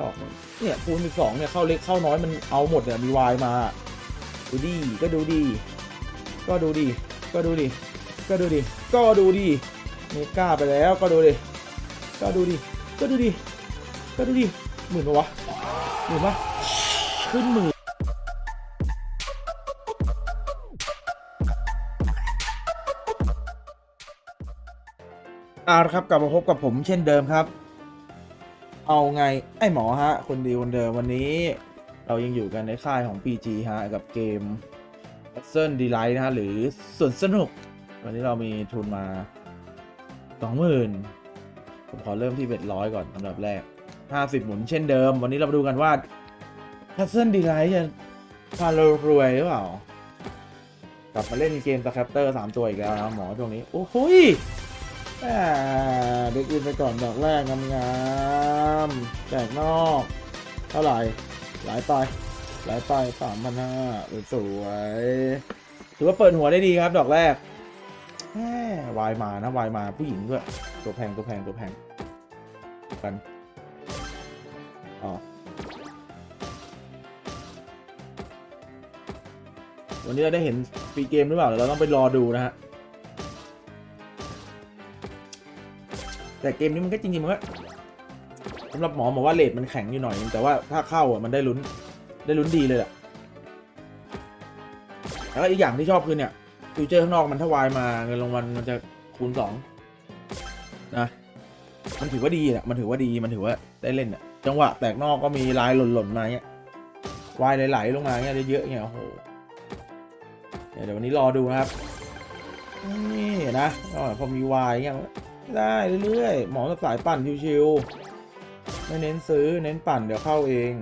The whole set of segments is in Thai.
ดอกเนี่ยคูณสิบสองเนี่ยเข้าเล็กเข้าน้อยมันเอาหมดเนี่ยมีวายมาดูดีก็ดูดี ก็ดูดี ก็ดูดี ก็ดูดี ก็ดูดีเมกาไปแล้วก็ดูดิก็ดูดีก็ดูดีก็ดูดีหมื่นปะวะหมื่นปะขึ้นหมื่นเอาละครับกลับมาพบกับผมเช่นเดิมครับ เอาไงไอหมอฮะ คนดีคนเดิมวันนี้ เรายังอยู่กันในค่ายของ PG ฮะ กับเกม p u z z l e Delight นะฮะ หรือส่วนสนุก วันนี้เรามีทุนมา 20,000 ผมขอเริ่มที่เบ็ดร้อยก่อนอันดับแรก 50 หมุนเช่นเดิม วันนี้เรามาดูกันว่า p u z z l e Delight จะพาเรารวยหรือเปล่ากลับมาเล่นเกมสแคปเตอร์3ตัวอีกแล้วนะหมอช่วงนี้ โอ้โหย เด็กอื่นไปก่อนดอกแรกงามๆแจกนอก เท่าไหร่ หลายไป หลายไปสามพันห้าสวย ถือว่าเปิดหัวได้ดีครับดอกแรกแหมวายมานะวายมาผู้หญิงด้วย ตัวแพงตัวแพงตัวแพงกันอ๋อวันนี้เราได้เห็นปีเกมหรือเปล่าเราต้องไปรอดูนะฮะ แต่เกมนี้มันก็จริงๆมันก็สำหรับหมอบอกว่าเลทมันแข็งอยู่หน่อยนึงแต่ว่าถ้าเข้าอะมันได้ลุ้นได้ลุ้นดีเลยแหละแล้วก็อีกอย่างที่ชอบคือเนี่ยฟิวเจอร์ข้างนอกมันถ้าวายมาเงินรางวัลมันจะคูณสองนะมันถือว่าดีอะมันถือว่าดีมันถือว่าได้เล่นอะจังหวะแตกนอกก็มีลายหล่นๆมาเงี้ยวายไหลๆลงมาเงี้ยเยอะๆเงี้ยโอ้โหเดี๋ยววันนี้รอดูนะครับนี่นะก็พอมีวายเงี้ย ได้เรื่อยๆ หมอสายปั่นชิวๆ ไม่เน้นซื้อเน้นปั่นเดี๋ยวเข้าเอง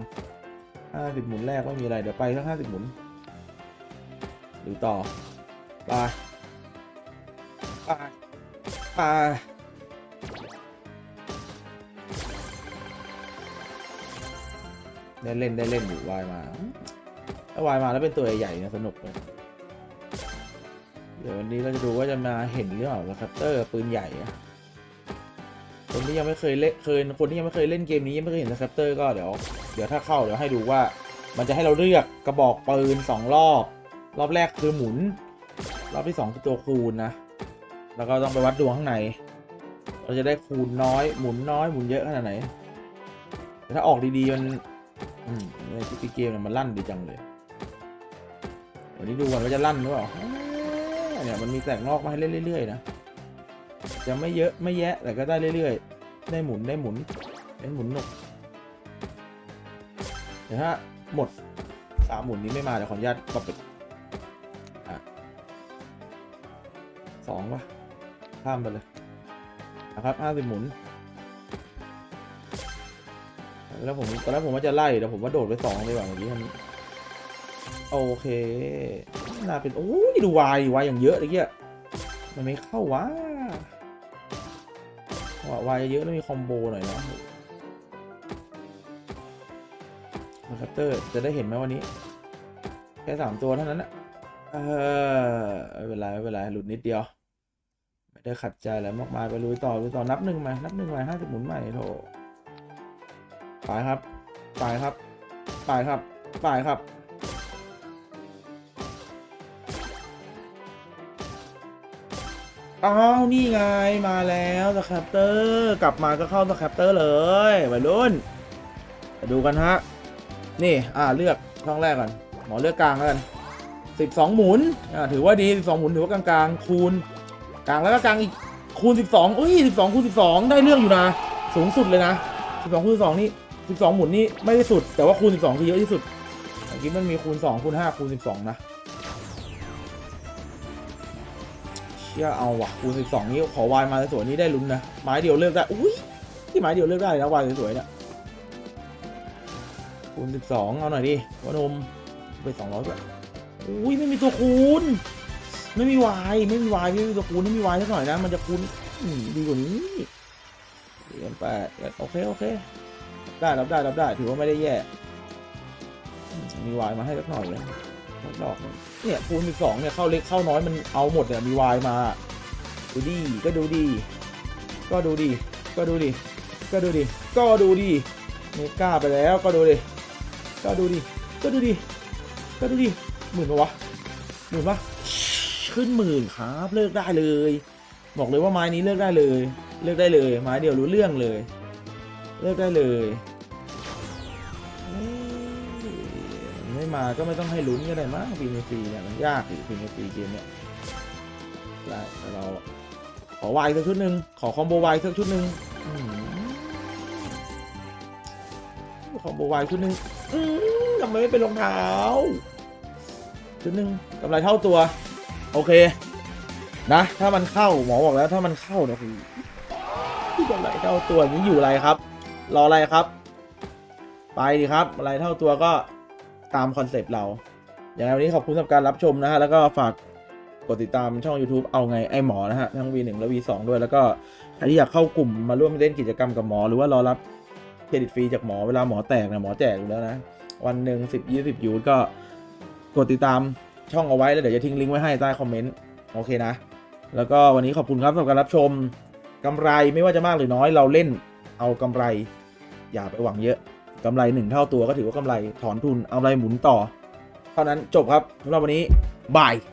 ห้าสิบหมุนแรกไม่มีอะไร เดี๋ยวไปสักห้าสิบหมุนดูต่อ ไป ไป ไปได้เล่นได้เล่นอยู่วายมาถ้าวายมาแล้วเป็นตัวใหญ่ๆเนี่ยสนุกเลยเดี๋ยววันนี้เราจะดูว่าจะมาเห็นหรือเปล่าว่าคัตเตอร์ปืนใหญ่อะ คนที่ยังไม่เคยเล่นเคยคนที่ยังไม่เคยเล่นเกมนี้ยังไม่เคยเห็นสแคปเตอร์ก็เดี๋ยวเดี๋ยวถ้าเข้าเดี๋ยวให้ดูว่า มันจะให้เราเลือกกระบอกปืนสองรอบรอบแรกคือหมุน รอบที่สองคือตัวคูณนะแล้วก็ต้องไปวัดดวงข้างใน เราจะได้คูณน้อยหมุนน้อยหมุนเยอะขนาดไหนแต่ถ้าออกดีๆมันอืมในที่เกมเนี่ยมันลั่นดีจังเลยวันนี้ดูก่อนว่าจะลั่นหรือเปล่าเนี่ยมันมีแตกนอกมาให้เล่นเรื่อยๆนะจะไม่เยอะไม่แยะแต่ก็ได้เรื่อยๆ ได้หมุนได้หมุนได้หมุนหนุกเดี๋ยวถ้าหมดสามหมุนนี้ไม่มาเดี๋ยวขออนุญาตกดปิดอะสองปะข้ามไปเลยนะครับห้าสิบหมุนแล้วผมตอนแรกผมว่าจะไล่แต่ผมว่าโดดไปสองเลยว่ะเมื่อกี้มันโอเคน่าเป็นโอ้ยดูวายวายอย่างเยอะเลยเกี้ยมันไม่เข้าวะ วาวายเยอะแล้วมีคอมโบหน่อยนะมาคัตเตอร์จะได้เห็นไหมวันนี้ แค่สามตัวเท่านั้นนะเออไม่เป็นไรไม่เป็นไรหลุดนิดเดียว ไม่ได้ขัดใจอะไรมากมายไปลุยต่อลุยต่อนับหนึ่งมานับหนึ่งมาห้าสิบหมุนใหม่โถไปครับไปครับไปครับไปครับ อ้าวนี่ไงมาแล้วสแคปเตอร์กลับมาก็เข้าสแคปเตอร์เลยวัยรุ่นมาดูกันฮะ นี่อ่าเลือกช่องแรกก่อนหมอเลือกกลางแล้วกันสิบสองหมุนอ่าถือว่าดีสิบสองหมุนถือว่ากลางๆคูณกลางแล้วก็กลางอีกคูณสิบสองอุ้ยสิบสองคูณสิบสองได้เรื่องอยู่นะ สูงสุดเลยนะสิบสองคูณสิบสองนี่สิบสองหมุนนี่ไม่ได้สุด แต่ว่าคูณสิบสองคือเยอะที่สุดเมื่อกี้มันมีคูณสองคูณห้าคูณสิบสองนะ เชี่ยเอาว่ะคูณสิบสองนี้ขอวายมาสวยนี้ได้ลุ้นนะไม้เดียวเลือกได้อุ้ยที่ไม้เดียวเลือกได้นะวายสวยๆเนี่ยคูณสิบสองเอาหน่อยดิวานมไปสองร้อยด้วยอุ้ยไม่มีตัวคูณไม่มีวายไม่มีวายไม่มีตัวคูณไม่มีวายสักหน่อยนะ มันจะคูณดีกว่านี้เดือนแปดโอเคโอเคได้รับได้รับได้ถือว่าไม่ได้แย่มีวายมาให้สักหน่อยนะ ดอกเนี่ยคูณสิบสองเนี่ยเข้าเล็กเข้าน้อยมันเอาหมดเนี่ยมีวายมา ดูดีก็ดูดี ก็ดูดี ก็ดูดี ก็ดูดี ก็ดูดีเมกาไปแล้วก็ดูดิก็ดูดิก็ดูดิก็ดูดิหมื่นปะวะหมื่นปะขึ้นหมื่นครับเลิกได้เลย บอกเลยว่าไม้นี้เลิกได้เลย เลิกได้เลย ไม้เดียวรู้เรื่องเลย เลิกได้เลย ม่มาก็ไม่ต้องให้ลุ้นก็ได้มั้งพีเมซีเนี่ยมันยากอยู่พีเมซีเกมเนี่ยได้แต่เราขอวายสักชุดหนึ่งขอคอมโบวายสักชุดหนึ่งคอมโบวายชุดหนึ่งทำไมไม่เป็นรองเท้าชุดหนึ่งกำไรเท่าตัว โอเค นะ ถ้ามันเข้าหมอบอกแล้ว ถ้ามันเข้าเนี่ยคือกำไรเท่าตัวนี้อยู่อะไรครับ รออะไรครับ ไปดีครับอะไรเท่าตัวก็ ตามคอนเซปต์เรา อย่างไรวันนี้ขอบคุณสำหรับการรับชมนะฮะ แล้วก็ฝากกดติดตามช่อง YouTube เอาไงไอหมอนะฮะ ทั้ง V1 และ V2 ด้วย แล้วก็ใครที่อยากเข้ากลุ่มมาร่วมเล่นกิจกรรมกับหมอ หรือว่ารอรับเครดิตฟรีจากหมอเวลาหมอแตกนะหมอแจกอยู่แล้วนะ วันหนึ่งสิบยี่สิบยูทก็กดติดตามช่องเอาไว้แล้วเดี๋ยวจะทิ้งลิงก์ไว้ให้ใต้คอมเมนต์โอเคนะ แล้วก็วันนี้ขอบคุณครับสำหรับการรับชมกำไรไม่ว่าจะมากหรือน้อยเราเล่นเอากำไร อย่าไปหวังเยอะ กำไรหนึ่งเท่าตัวก็ถือว่ากำไรถอนทุนเอาไรหมุนต่อ เท่านั้นจบครับสำหรับวันนี้บาย